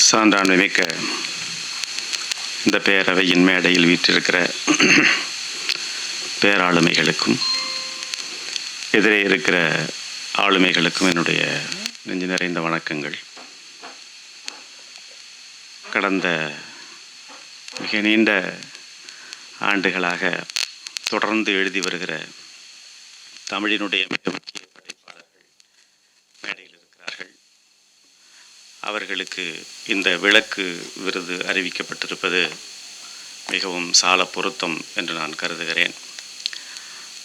சான்றாண்மை மிக்க இந்த பேரவையின் மேடையில் வீற்றிருக்கிற பேராளுமைகளுக்கும் எதிரே இருக்கிற ஆளுமைகளுக்கும் என்னுடைய நெஞ்சு நிறைந்த வணக்கங்கள். கடந்த மிக நீண்ட ஆண்டுகளாக தொடர்ந்து எழுதி வருகிற தமிழினுடைய மிக முக்கிய அவர்களுக்கு இந்த விளக்கு விருது அறிவிக்கப்பட்டிருப்பது மிகவும் சால பொருத்தம் என்று நான் கருதுகிறேன்.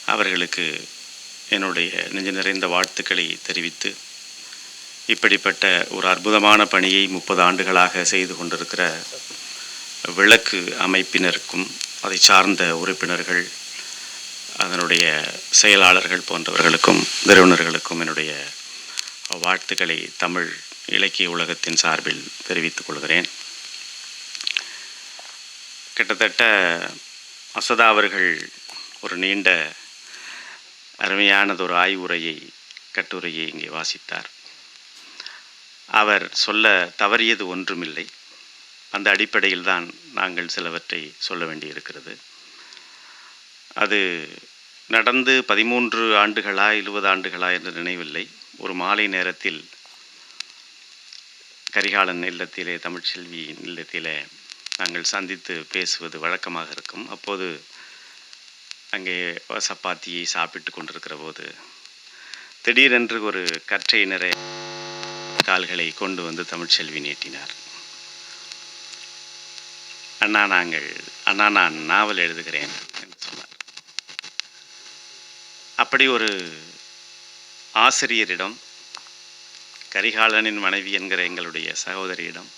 அவர்களுக்கு என்னுடைய நெஞ்சு நிறைந்த வாழ்த்துக்களை தெரிவித்து இப்படிப்பட்ட ஒரு அற்புதமான பணியை முப்பது ஆண்டுகளாக செய்து கொண்டிருக்கிற விளக்கு அமைப்பினருக்கும் அதை சார்ந்த உறுப்பினர்கள் அதனுடைய செயலாளர்கள் போன்றவர்களுக்கும் நிறுவனர்களுக்கும் என்னுடைய வாழ்த்துக்களை தமிழ் இலக்கிய உலகத்தின் சார்பில் தெரிவித்துக் கொள்கிறேன். கிட்டத்தட்ட அசதா அவர்கள் ஒரு நீண்ட அருமையானதொரு ஆய்வுரையை கட்டுரையை இங்கே வாசித்தார். அவர் சொல்ல தவறியது ஒன்றுமில்லை. அந்த அடிப்படையில் தான் நாங்கள் சிலவற்றை சொல்ல வேண்டியிருக்கிறது. அது நடந்து பதிமூன்று ஆண்டுகளா இருபது ஆண்டுகளா என்று நினைவில்லை. ஒரு மாலை நேரத்தில் கரிகாலன் இல்லத்திலே தமிழ்ச்செல்வியின் இல்லத்திலே நாங்கள் சந்தித்து பேசுவது வழக்கமாக இருக்கும். அப்போது அங்கே சப்பாத்தியை சாப்பிட்டு கொண்டிருக்கிற போது திடீரென்று ஒரு கற்றை நிறைய கால்களை கொண்டு வந்து தமிழ்ச்செல்வி நீட்டினார். அண்ணா நாங்கள் அண்ணா நான் நாவல் எழுதுகிறேன் என்று சொன்னார். அப்படி ஒரு ஆசிரியரிடம் கரிகாலனின் மனைவி என்கிற எங்களுடைய சகோதரியிடம்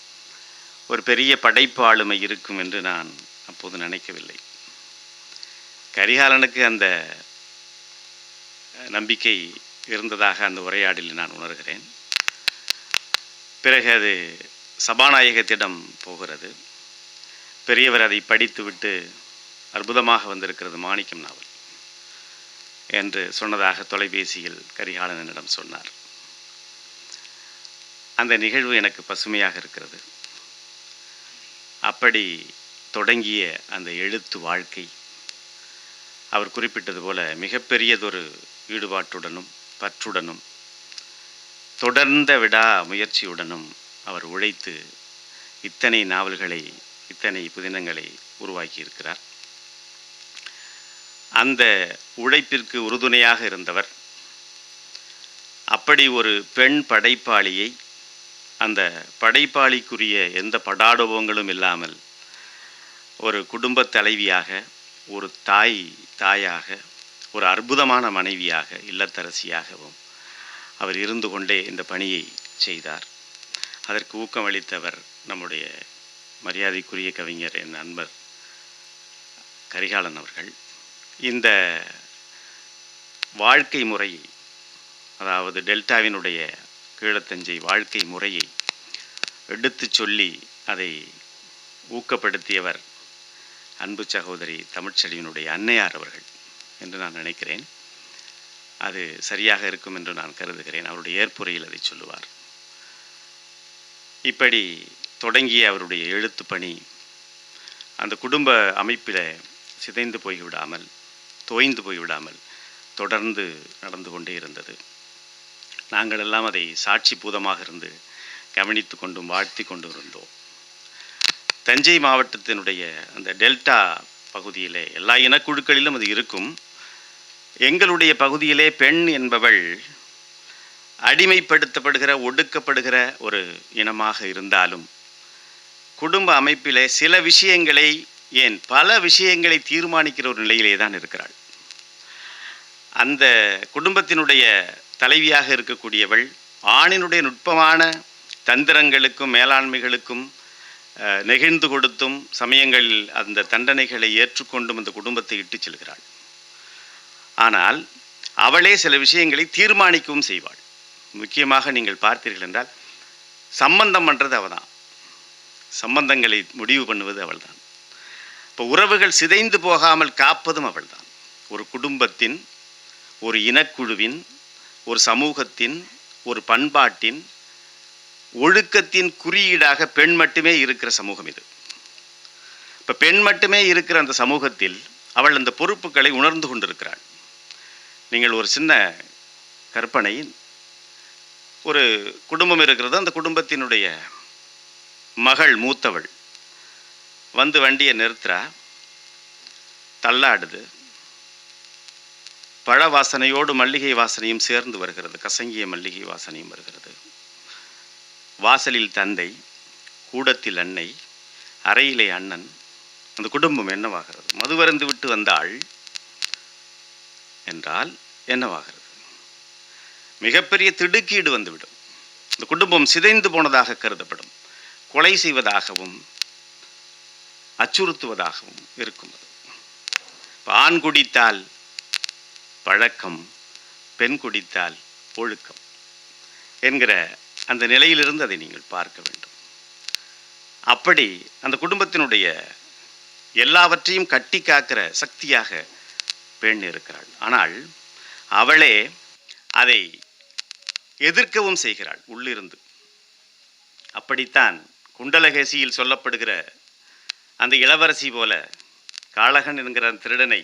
ஒரு பெரிய படைப்பு ஆளுமை இருக்கும் என்று நான் அப்போது நினைக்கவில்லை. கரிகாலனுக்கு அந்த நம்பிக்கை இருந்ததாக அந்த உரையாடலில் நான் உணர்கிறேன். பிறகு அது சபாநாயகத்திடம் போகிறது. பெரியவர் அதை படித்துவிட்டு அற்புதமாக வந்திருக்கிறது மாணிக்கம் நாவல் என்று சொன்னதாக தொலைபேசியில் கரிகாலனிடம் சொன்னார். அந்த நிகழ்வு எனக்கு பசுமையாக இருக்கிறது. அப்படி தொடங்கிய அந்த எழுத்து வாழ்க்கை அவர் குறிப்பிட்டது போல மிகப்பெரியதொரு ஈடுபாட்டுடனும் பற்றுடனும் தொடர்ந்த விடா முயற்சியுடனும் அவர் உழைத்து இத்தனை நாவல்களை இத்தனை புதினங்களை உருவாக்கியிருக்கிறார். அந்த உழைப்பிற்கு உறுதுணையாக இருந்தவர் அப்படி ஒரு பெண் படைப்பாளியை அந்த படைப்பாளிக்குரிய எந்த படாடோபங்களும் இல்லாமல் ஒரு குடும்ப தலைவியாக ஒரு தாய் தாயாக ஒரு அற்புதமான மனைவியாக இல்லத்தரசியாகவும் அவர் இருந்து கொண்டே இந்த பணியை செய்தார். அதற்கு ஊக்கமளித்தவர் நம்முடைய மரியாதைக்குரிய கவிஞர் என் நண்பர் கரிகாலன் அவர்கள். இந்த வாழ்க்கை முறையை அதாவது டெல்டாவினுடைய கீழத்தஞ்சை வாழ்க்கை முறையை எடுத்து சொல்லி அதை ஊக்கப்படுத்தியவர் அன்பு சகோதரி தமிழ்ச்செழியினுடைய அன்னையார் அவர்கள் என்று நான் நினைக்கிறேன். அது சரியாக இருக்கும் என்று நான் கருதுகிறேன். அவருடைய ஏற்புரையில் அதை சொல்லுவார். இப்படி தொடங்கிய அவருடைய எழுத்து பணி அந்த குடும்ப அமைப்பில் சிதைந்து போய்விடாமல் தோய்ந்து போய்விடாமல் தொடர்ந்து நடந்து கொண்டே இருந்தது. நாங்கள் எல்லாம் அதை சாட்சி பூதமாக இருந்து கவனித்து கொண்டும் வாழ்த்தி கொண்டு இருந்தோம். தஞ்சை மாவட்டத்தினுடைய அந்த டெல்டா பகுதியிலே எல்லா இனக்குழுக்களிலும் அது இருக்கும். எங்களுடைய பகுதியிலே பெண் என்பவள் அடிமைப்படுத்தப்படுகிற ஒடுக்கப்படுகிற ஒரு இனமாக இருந்தாலும் குடும்ப அமைப்பிலே சில விஷயங்களை ஏன் பல விஷயங்களை தீர்மானிக்கிற ஒரு நிலையிலே தான் இருக்கிறாள். அந்த குடும்பத்தினுடைய தலைவியாக இருக்கக்கூடியவள் ஆணினுடைய நுட்பமான தந்திரங்களுக்கும் மேலாண்மைகளுக்கும் நெகிழ்ந்து கொடுத்தும் சமயங்களில் அந்த தண்டனைகளை ஏற்றுக்கொண்டும் அந்த குடும்பத்தை இட்டுச் செல்கிறாள். ஆனால் அவளே சில விஷயங்களை தீர்மானிக்கவும் செய்வாள். முக்கியமாக நீங்கள் பார்த்தீர்கள் என்றால் சம்பந்தம் பண்ணுறது அவள் தான் சம்பந்தங்களை முடிவு பண்ணுவது அவள்தான். இப்போ உறவுகள் சிதைந்து போகாமல் காப்பதும் அவள்தான். ஒரு குடும்பத்தின் ஒரு இனக்குழுவின் ஒரு சமூகத்தின் ஒரு பண்பாட்டின் ஒழுக்கத்தின் குறியீடாக பெண் மட்டுமே இருக்கிற சமூகம் இது. இப்போ பெண் மட்டுமே இருக்கிற அந்த சமூகத்தில் அவள் அந்த பொறுப்புகளை உணர்ந்து கொண்டிருக்கிறாள். நீங்கள் ஒரு சின்ன கற்பனை ஒரு குடும்பம் இருக்கிறது அந்த குடும்பத்தினுடைய மகள் மூத்தவள் வந்து வண்டியை நிறுத்துறா தள்ளாடுது பழ வாசனையோடு மல்லிகை வாசனையும் சேர்ந்து வருகிறது. கசங்கிய மல்லிகை வாசனையும் வருகிறது. வாசலில் தந்தை கூடத்தில் அன்னை அறையிலே அண்ணன் அந்த குடும்பம் என்னவாகிறது? மதுவருந்து விட்டு வந்தாள் என்றால் என்னவாகிறது? மிகப்பெரிய திடுக்கீடு வந்துவிடும். இந்த குடும்பம் சிதைந்து போனதாக கருதப்படும். கொலை செய்வதாகவும் அச்சுறுத்துவதாகவும் இருக்கும் அது. ஆண் குடித்தால் பழக்கம் பெண் குடித்தால் ஒழுக்கம் என்கிற அந்த நிலையிலிருந்து அதை நீங்கள் பார்க்க வேண்டும். அப்படி அந்த குடும்பத்தினுடைய எல்லாவற்றையும் கட்டி காக்கிற சக்தியாக பெண் இருக்கிறாள். ஆனால் அவளே அதை எதிர்க்கவும் செய்கிறாள் உள்ளிருந்து. அப்படித்தான் குண்டலகேசியில் சொல்லப்படுகிற அந்த இளவரசி போல காளகன் என்கிற அந்த திருடனை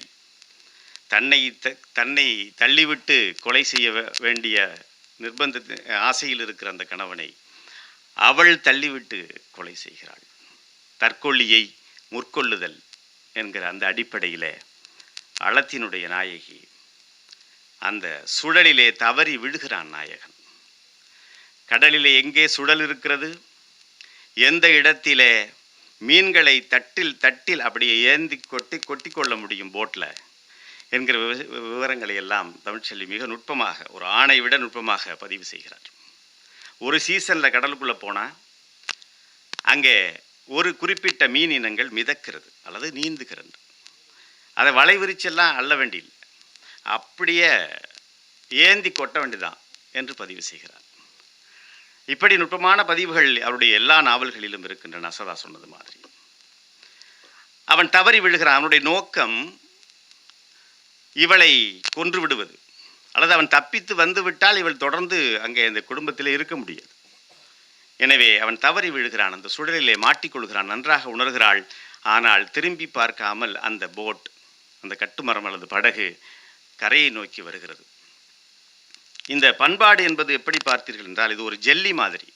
தன்னை த- தன்னை தள்ளிவிட்டு கொலை செய்ய வேண்டிய நிர்பந்த ஆசையில் இருக்கிற அந்த கணவனை அவள் தள்ளிவிட்டு கொலை செய்கிறாள். தற்கொல்லியை முற்கொள்ளுதல் என்கிற அந்த அடிப்படையில் அளத்தினுடைய நாயகி அந்த சுழலிலே தவறி விழுகிறான் நாயகன். கடலிலே எங்கே சுழல் இருக்கிறது? எந்த இடத்திலே மீன்களை தட்டில் தட்டில் அப்படியே ஏந்தி கொட்டி கொட்டி கொள்ள முடியும் போட்டில் என்கிற விவ- விவரங்களை எல்லாம் தமிழ்ச்செல்வி மிக நுட்பமாக ஒரு ஆணை விட நுட்பமாக பதிவு செய்கிறார். ஒரு சீசனில் கடலுக்குள்ளே போனால் அங்கே ஒரு குறிப்பிட்ட மீன் இனங்கள் மிதக்கிறது அல்லது நீந்துகிறது. அதை வலை விரிச்செல்லாம் அள்ள வேண்டியில்லை. அப்படியே ஏந்தி கொட்ட வேண்டிதான் என்று பதிவு செய்கிறார். இப்படி நுட்பமான பதிவுகள் அவருடைய எல்லா நாவல்களிலும் இருக்கின்றன அசதா சொன்னது மாதிரி. அவன் தவறி விழுகிறான். அவனுடைய நோக்கம் இவளை கொன்று விடுவது. அல்லது அவன் தப்பித்து வந்து விட்டால் இவள் தொடர்ந்து அங்கே அந்த குடும்பத்தில் இருக்க முடியாது. எனவே அவன் தவறி விழுகிறான் அந்த சுழலிலே மாட்டிக்கொள்கிறான் நன்றாக உணர்கிறாள். ஆனால் திரும்பி பார்க்காமல் அந்த போட் அந்த கட்டுமரம் அல்லது படகு கரையை நோக்கி வருகிறது. இந்த பண்பாடு என்பது எப்படி பார்த்தீர்கள் என்றால் இது ஒரு ஜெல்லி மாதிரி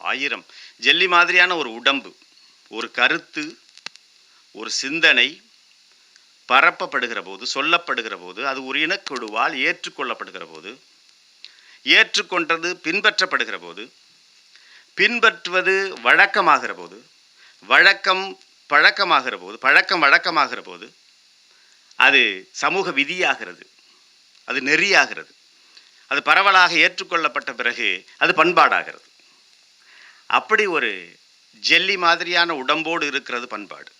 ஆயிரம் ஜெல்லி மாதிரியான ஒரு உடம்பு ஒரு கருத்து ஒரு சிந்தனை பரப்பப்படுகிற போது சொல்லப்படுகிற போது அது ஒரு இனக்குழுவால் ஏற்றுக்கொள்ளப்படுகிற போது ஏற்றுக்கொண்டது பின்பற்றப்படுகிற போது பின்பற்றுவது வழக்கமாகிற போது வழக்கம் பழக்கமாகிற போது பழக்கம் வழக்கமாகிற போது அது சமூக விதியாகிறது. அது நெறியாகிறது. அது பரவலாக ஏற்றுக்கொள்ளப்பட்ட பிறகு அது பண்பாடாகிறது. அப்படி ஒரு ஜெல்லி மாதிரியான உடம்போடு இருக்கிறது பண்பாடு.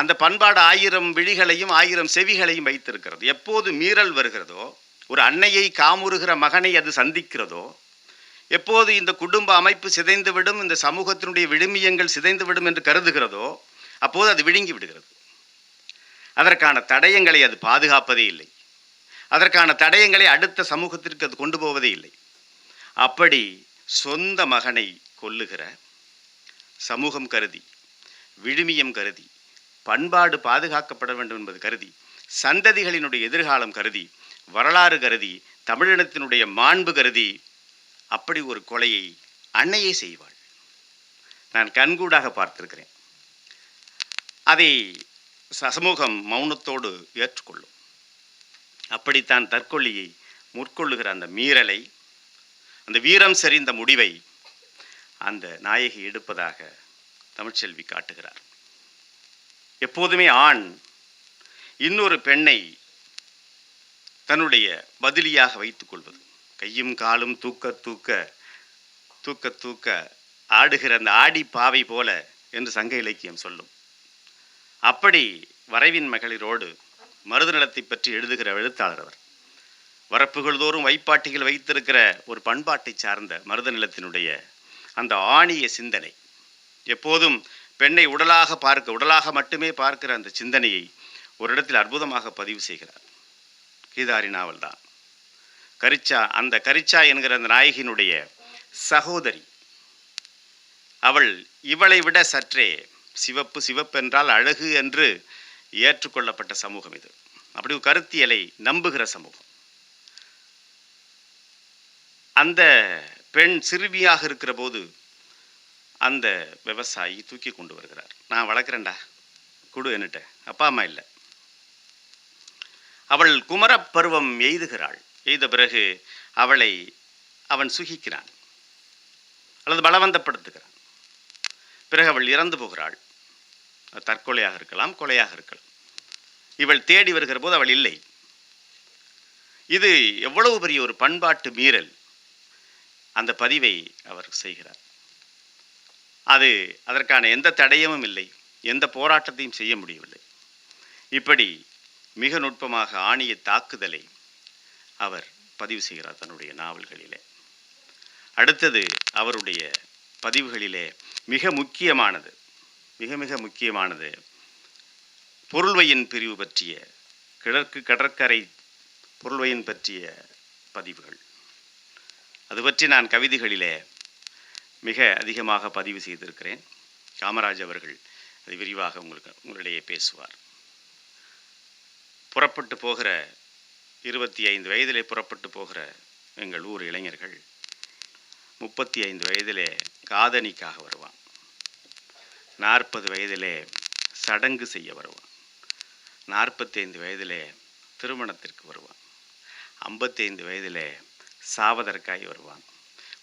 அந்த பண்பாடு ஆயிரம் விழிகளையும் ஆயிரம் செவிகளையும் வைத்திருக்கிறது. எப்போது மீறல் வருகிறதோ ஒரு அன்னையை காமுறுகிற மகனை அது சந்திக்கிறதோ எப்போது இந்த குடும்ப அமைப்பு சிதைந்துவிடும் இந்த சமூகத்தினுடைய விழுமியங்கள் சிதைந்துவிடும் என்று கருதுகிறதோ அப்போது அது விழுங்கி விடுகிறது. அதற்கான தடயங்களை அது பாதுகாப்பதே இல்லை. அதற்கான தடயங்களை அடுத்த சமூகத்திற்கு அது கொண்டு போவதே இல்லை. அப்படி சொந்த மகனை கொல்லுகிற சமூகம் கருதி விழுமியம் கருதி பண்பாடு பாதுகாக்கப்பட வேண்டும் என்பது கருதி சந்ததிகளினுடைய எதிர்காலம் கருதி வரலாறு கருதி தமிழினத்தினுடைய மாண்பு கருதி அப்படி ஒரு கொலையை அன்னையே செய்வாள். நான் கண்கூடாக பார்த்திருக்கிறேன். அதை ச- சமூகம் மௌனத்தோடு ஏற்றுக்கொள்ளும். அப்படித்தான் தற்கொல்லியை முற்கொள்ளுகிற அந்த மீறலை அந்த வீரம் சரிந்த முடிவை அந்த நாயகி எடுப்பதாக தமிழ்ச்செல்வி காட்டுகிறார். எப்போதுமே ஆண் இன்னொரு பெண்ணை தன்னுடைய பதிலியாக வைத்துக் கொள்வது. கையும் காலும் தூக்க தூக்க தூக்க தூக்க ஆடுகிற அந்த ஆடி பாவை போல என்று சங்க இலக்கியம் சொல்லும். அப்படி வரைவின் மகளிரோடு மருதநலத்தை பற்றி எழுதுகிற எழுத்தாளர் அவர். வரப்புகள் தோறும் வைப்பாட்டிகள் வைத்திருக்கிற ஒரு பண்பாட்டை சார்ந்த மருத நிலத்தினுடைய அந்த ஆணிய சிந்தனை. எப்போதும் பெண்ணை உடலாக பார்க்க உடலாக மட்டுமே பார்க்கிற அந்த சிந்தனையை ஒரு இடத்தில் அற்புதமாக பதிவு செய்கிறார். கீதாரி நாவல் தான். கரிச்சா அந்த கரிச்சா என்கிற அந்த நாயகியினுடைய சகோதரி. அவள் இவளை விட சற்றே சிவப்பு சிவப்பென்றால் அழகு என்று ஏற்றுக்கொள்ளப்பட்ட சமூகம் இது. அப்படி ஒரு கருத்தியலை நம்புகிற சமூகம். அந்த பெண் சிறுமியாக இருக்கிற போது அந்த விவசாயி தூக்கி கொண்டு வருகிறார். நான் வளர்க்குறேன்டா. கொடு என்னட்ட. அப்பா அம்மா இல்லை. அவள் குமரப் பருவம் எய்துகிறாள். எய்த பிறகு அவளை அவன் சுகிக்கிறான். அல்லது பலவந்தப்படுத்துகிறான். பிறகு அவள் இறந்து போகிறாள். தற்கொலையாக இருக்கலாம் கொலையாக இருக்கலாம். இவள் தேடி வருகிற போது அவள் இல்லை. இது எவ்வளவு பெரிய ஒரு பண்பாட்டு மீறல். அந்த பதிவை அவர் செய்கிறார். அது அதற்கான எந்த தடயமும் இல்லை எந்த போராட்டத்தையும் செய்ய முடியவில்லை. இப்படி மிக நுட்பமாக ஆணிய தாக்குதலை அவர் பதிவு செய்கிறார் தன்னுடைய நாவல்களிலே. அடுத்தது அவருடைய பதிவுகளிலே மிக முக்கியமானது மிக மிக முக்கியமானது பொருள்வையின் பிரிவு பற்றிய கிழக்கு கடற்கரை பொருள்வையின் பற்றிய பதிவுகள். அது பற்றி நான் கவிதைகளிலே மிக அதிகமாக பதிவு செய்திருக்கிறேன். காமராஜ் அவர்கள் அது விரிவாக உங்களுக்கு உங்களிடையே பேசுவார். புறப்பட்டு போகிற இருபத்தி ஐந்து வயதிலே புறப்பட்டு போகிற எங்கள் ஊர் இளைஞர்கள் முப்பத்தி ஐந்து வயதிலே காதணிக்காக வருவான். நாற்பது வயதிலே சடங்கு செய்ய வருவான். நாற்பத்தைந்து வயதிலே திருமணத்திற்கு வருவான். ஐம்பத்தைந்து வயதிலே சாவதற்காய் வருவான்.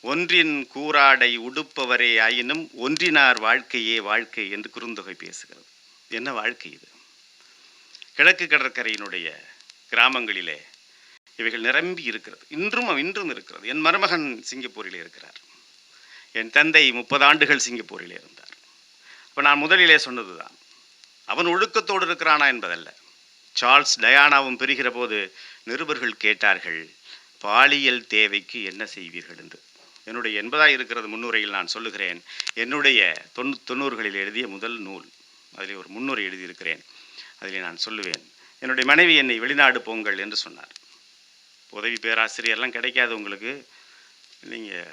ஒன்றின் கூறாடை உடுப்பவரே ஆயினும் ஒன்றினார் வாழ்க்கையே வாழ்க்கை என்று குறுந்தொகை பேசுகிறது. என்ன வாழ்க்கை இது? கிழக்கு கடற்கரையினுடைய கிராமங்களிலே இவைகள் நிரம்பி இருக்கிறது. இன்றும் இன்றும் இருக்கிறது. என் மருமகன் சிங்கப்பூரிலே இருக்கிறார். என் தந்தை முப்பது ஆண்டுகள் சிங்கப்பூரிலே இருந்தார். அப்போ நான் முதலிலே சொன்னதுதான். அவன் ஒழுக்கத்தோடு இருக்கிறானா என்பதல்ல. சார்ல்ஸ் டயானாவும் பெறுகிற போது நிருபர்கள் கேட்டார்கள் பாலியல் தேவைக்கு என்ன செய்வீர்கள்? என்று. என்னுடைய என்பதாக இருக்கிறது முன்னுரையில் நான் சொல்லுகிறேன். என்னுடைய தொண்ணூ தொண்ணூறுகளில் எழுதிய முதல் நூல். அதில் ஒரு முன்னுரை எழுதியிருக்கிறேன். அதில் நான் சொல்லுவேன். என்னுடைய மனைவி என்னை வெளிநாடு போங்கள் என்று சொன்னார். உதவி பேராசிரியர்லாம் கிடைக்காது உங்களுக்கு. நீங்கள்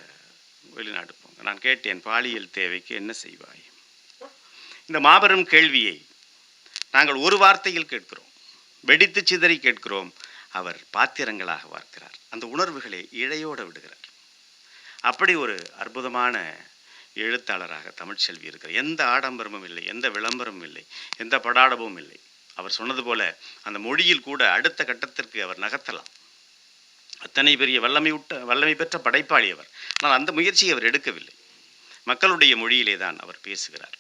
வெளிநாடு போங்க. நான் கேட்டேன் பாலியல் தேவைக்கு என்ன செய்வாய்? இந்த மாபெரும் கேள்வியை நாங்கள் ஒரு வார்த்தையில் கேட்கிறோம். வெடித்து சிதறி கேட்கிறோம். அவர் பாத்திரங்களாக பார்க்கிறார். அந்த உணர்வுகளை இழையோட விடுகிறார். அப்படி ஒரு அற்புதமான எழுத்தாளராக தமிழ்ச்செல்வி இருக்கிறார். எந்த ஆடம்பரமும் இல்லை எந்த விளம்பரமும் இல்லை எந்த படாடமும் இல்லை. அவர் சொன்னது போல அந்த மொழியில் கூட அடுத்த கட்டத்திற்கு அவர் நகர்த்தலாம். அத்தனை பெரிய வல்லமை விட்ட வல்லமை பெற்ற படைப்பாளி அவர். ஆனால் அந்த முயற்சியை அவர் எடுக்கவில்லை. மக்களுடைய மொழியிலே தான் அவர் பேசுகிறார்.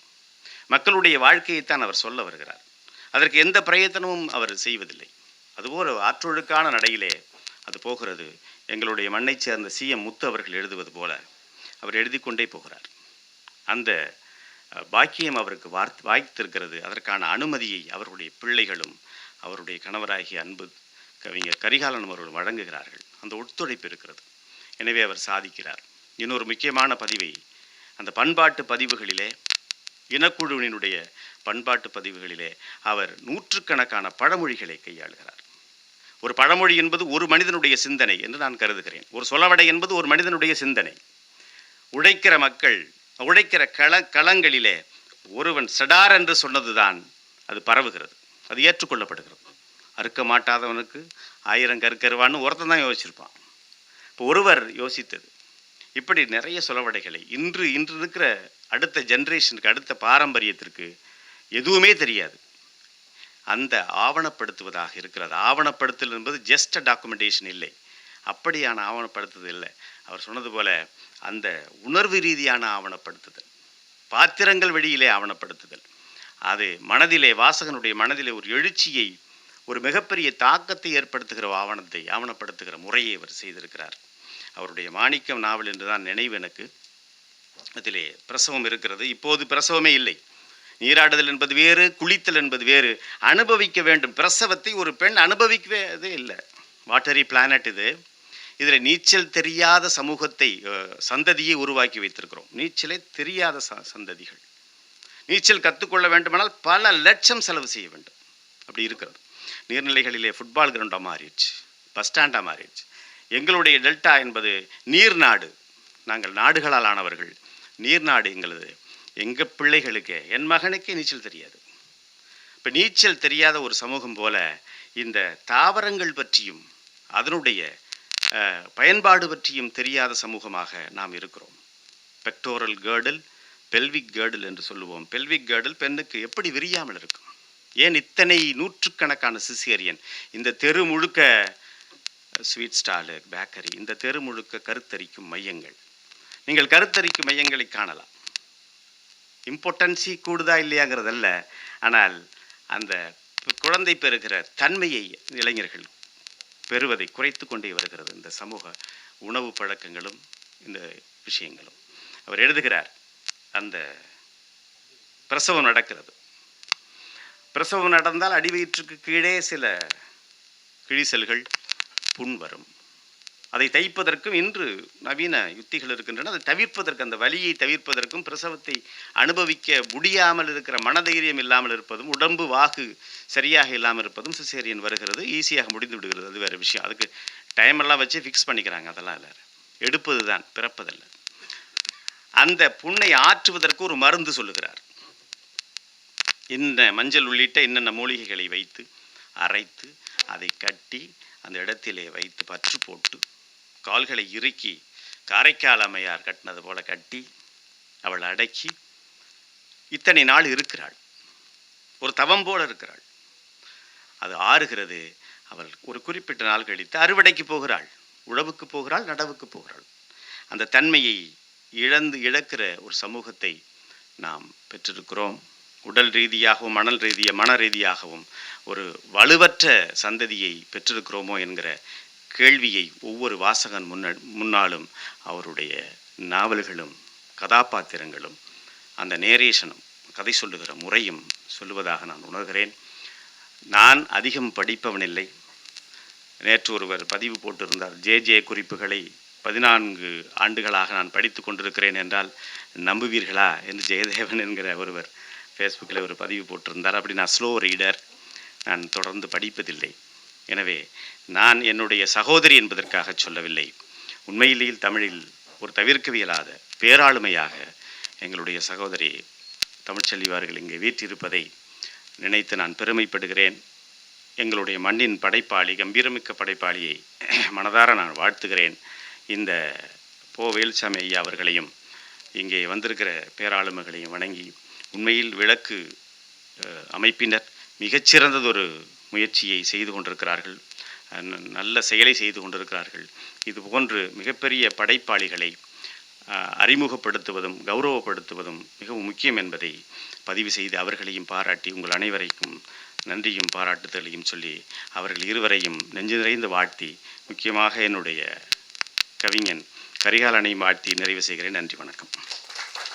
மக்களுடைய வாழ்க்கையைத்தான் அவர் சொல்ல வருகிறார். அதற்கு எந்த பிரயத்தனமும் அவர் செய்வதில்லை. அதுபோல் ஆற்றொழுக்கான நடையிலே அது போகிறது. எங்களுடைய மண்ணைச் சேர்ந்த சிஎம் முத்து அவர்கள் எழுதுவது போல அவர் எழுதி கொண்டே போகிறார். அந்த பாக்கியம் அவருக்கு வார்த் வாய்த்திருக்கிறது. அதற்கான அனுமதியை அவருடைய பிள்ளைகளும் அவருடைய கணவராகிய அன்பு கவிஞர் கரிகாலன் அவர்கள் வழங்குகிறார்கள். அந்த ஒத்துழைப்பு இருக்கிறது. எனவே அவர் சாதிக்கிறார். இன்னொரு முக்கியமான பதிவை அந்த பண்பாட்டு பதிவுகளிலே இனக்குழுவினுடைய பண்பாட்டு பதிவுகளிலே அவர் நூற்றுக்கணக்கான பழமொழிகளை கையாளுகிறார். ஒரு பழமொழி என்பது ஒரு மனிதனுடைய சிந்தனை என்று நான் கருதுகிறேன். ஒரு சொலவடை என்பது ஒரு மனிதனுடைய சிந்தனை. உழைக்கிற மக்கள் உழைக்கிற கள களங்களிலே ஒருவன் செடார் என்று சொன்னதுதான் அது பரவுகிறது. அது ஏற்றுக்கொள்ளப்படுகிறது. அறுக்க மாட்டாதவனுக்கு ஆயிரம் கருக்கருவான்னு ஒருத்தன் தான் யோசிச்சிருப்பான். இப்போ ஒருவர் யோசித்தது இப்படி நிறைய சொலவடைகளை இன்று இன்று இருக்கிற அடுத்த ஜென்ரேஷனுக்கு அடுத்த பாரம்பரியத்திற்கு எதுவுமே தெரியாது. அந்த ஆவணப்படுத்துவதாக இருக்கிறது. ஆவணப்படுத்தல் என்பது ஜஸ்ட் டாக்குமெண்டேஷன் இல்லை. அப்படியான ஆவணப்படுத்துதல் இல்லை. அவர் சொன்னது போல அந்த உணர்வு ரீதியான ஆவணப்படுத்துதல் பாத்திரங்கள் வழியிலே ஆவணப்படுத்துதல் அது மனதிலே வாசகனுடைய மனதிலே ஒரு எழுச்சியை ஒரு மிகப்பெரிய தாக்கத்தை ஏற்படுத்துகிற ஆவணத்தை ஆவணப்படுத்துகிற முறையை அவர் செய்திருக்கிறார். அவருடைய மாணிக்கம் நாவல் என்றுதான் நினைவு எனக்கு. அதிலே பிரசவம் இருக்கிறது. இப்போது பிரசவமே இல்லை. நீராடுதல் என்பது வேறு குளித்தல் என்பது வேறு. அனுபவிக்க வேண்டும். பிரசவத்தை ஒரு பெண் அனுபவிக்கவே இல்லை. வாட்டரி பிளானட் இது. இதில் நீச்சல் தெரியாத சமூகத்தை சந்ததியை உருவாக்கி வைத்திருக்கிறோம். நீச்சலே தெரியாத ச சந்ததிகள். நீச்சல் கற்றுக்கொள்ள வேண்டுமானால் பல லட்சம் செலவு செய்ய வேண்டும். அப்படி இருக்கிறது. நீர்நிலைகளிலே ஃபுட்பால் கிரவுண்டாக மாறிடுச்சு. பஸ் ஸ்டாண்டாக மாறிடுச்சு. எங்களுடைய டெல்டா என்பது நீர் நாடு. நாங்கள் நாடுகளால் ஆனவர்கள். நீர் நாடு எங்களது எங்கள் பிள்ளைகளுக்கு? என் மகனுக்கே நீச்சல் தெரியாது. இப்போ நீச்சல் தெரியாத ஒரு சமூகம் போல இந்த தாவரங்கள் பற்றியும் அதனுடைய பயன்பாடு பற்றியும் தெரியாத சமூகமாக நாம் இருக்கிறோம். பெக்டோரல் கேர்டில் பெல்விக் கேர்டில் என்று சொல்லுவோம். பெல்விக் கேர்டில் பெண்ணுக்கு எப்படி விரியாமல் இருக்கும்? ஏன் இத்தனை நூற்றுக்கணக்கான சிசேரியன் இந்த தெரு முழுக்க ஸ்வீட் ஸ்டாலு பேக்கரி இந்த தெரு முழுக்க கருத்தரிக்கும் மையங்கள். நீங்கள் கருத்தரிக்கும் மையங்களை காணலாம். இம்பார்ட்டன்ஸி கூடுதா இல்லையாங்கிறதல்ல. ஆனால் அந்த குழந்தை பெறுகிற தன்மையை இளைஞர்கள் பெறுவதை குறைத்து கொண்டே வருகிறது இந்த சமூக உணவு பழக்கங்களும் இந்த விஷயங்களும். அவர் எழுதுகிறார் அந்த பிரசவம் நடக்கிறது. பிரசவம் நடந்தால் அடிவயிற்றுக்கு கீழே சில கிழிசல்கள் புண் வரும். அதை தைப்பதற்கும் இன்று நவீன யுத்திகள் இருக்கின்றன. அதை தவிர்ப்பதற்கு அந்த வலியை தவிர்ப்பதற்கும் பிரசவத்தை அனுபவிக்க முடியாமல் இருக்கிற மனதைரியம் இல்லாமல் இருப்பதும் உடம்பு வாகு சரியாக இல்லாமல் இருப்பதும் சிசேரியன் வருகிறது. ஈஸியாக முடிந்து விடுகிறது. அது வேறு விஷயம். அதுக்கு டைம் எல்லாம் வச்சு ஃபிக்ஸ் பண்ணிக்கிறாங்க. அதெல்லாம் இல்லை. எடுப்பது தான் பிறப்பதல்ல. அந்த புண்ணை ஆற்றுவதற்கு ஒரு மருந்து சொல்லுகிறார். இன்ன மஞ்சள் உள்ளிட்ட என்னென்ன மூலிகைகளை வைத்து அரைத்து அதை கட்டி அந்த இடத்திலே வைத்து பற்று போட்டு கால்களை இறுக்கி காரைக்கால் அம்மையார் கட்டினது போல கட்டி அவள் அடக்கி இத்தனை நாள் இருக்கிறாள். ஒரு தவம் போல இருக்கிறாள். அது ஆறுகிறது. அவள் ஒரு குறிப்பிட்ட நாள் கழித்து அறுவடைக்கு போகிறாள். உழவுக்கு போகிறாள் நடவுக்கு போகிறாள். அந்த தன்மையை இழந்து இழக்கிற ஒரு சமூகத்தை நாம் பெற்றிருக்கிறோம். உடல் ரீதியாகவும் மணல் ரீதியாக மன ரீதியாகவும் ஒரு வலுவற்ற சந்ததியை பெற்றிருக்கிறோமோ என்கிற கேள்வியை ஒவ்வொரு வாசகன் முன்ன முன்னாலும் அவருடைய நாவல்களும் கதாபாத்திரங்களும் அந்த நேரேஷனும் கதை சொல்லுகிற முறையும் சொல்லுவதாக நான் உணர்கிறேன். நான் அதிகம் படிப்பவனில்லை. நேற்று ஒருவர் பதிவு போட்டிருந்தார். ஜே ஜே குறிப்புகளை பதினான்கு ஆண்டுகளாக நான் படித்து கொண்டிருக்கிறேன் என்றால் நம்புவீர்களா என்று ஜெயதேவன் என்கிற ஒருவர் ஃபேஸ்புக்கில் ஒரு பதிவு போட்டிருந்தார். அப்படி நான் ஸ்லோ ரீடர் நான் தொடர்ந்து படிப்பதில்லை. எனவே நான் என்னுடைய சகோதரி என்பதற்காக சொல்லவில்லை. உண்மையிலேயே தமிழில் ஒரு தவிர்க்கவியலாத பேராளுமையாக எங்களுடைய சகோதரி தமிழ்ச்செல்விவார்கள் இங்கே வீற்றிருப்பதை நினைத்து நான் பெருமைப்படுகிறேன். எங்களுடைய மண்ணின் படைப்பாளி கம்பீரமிக்க படைப்பாளியை மனதார நான் வாழ்த்துகிறேன். இந்த போ வேல்சாமி ஐயா அவர்களையும் இங்கே வந்திருக்கிற பேராளுமைகளையும் வணங்கி உண்மையில் விளக்கு அமைப்பினர் மிகச்சிறந்ததொரு முயற்சியை செய்து கொண்டிருக்கிறார்கள். நல்ல செயலை செய்து கொண்டிருக்கிறார்கள். இது போன்று மிகப்பெரிய படைப்பாளிகளை அறிமுகப்படுத்துவதும் கௌரவப்படுத்துவதும் மிகவும் முக்கியம் என்பதை பதிவு செய்து அவர்களையும் பாராட்டி உங்கள் அனைவரைக்கும் நன்றியும் பாராட்டுதலையும் சொல்லி அவர்கள் இருவரையும் நெஞ்சு நிறைந்து வாழ்த்தி முக்கியமாக என்னுடைய கவிஞன் கரிகாலனையும் வாழ்த்தி நிறைவு செய்கிறேன். நன்றி வணக்கம்.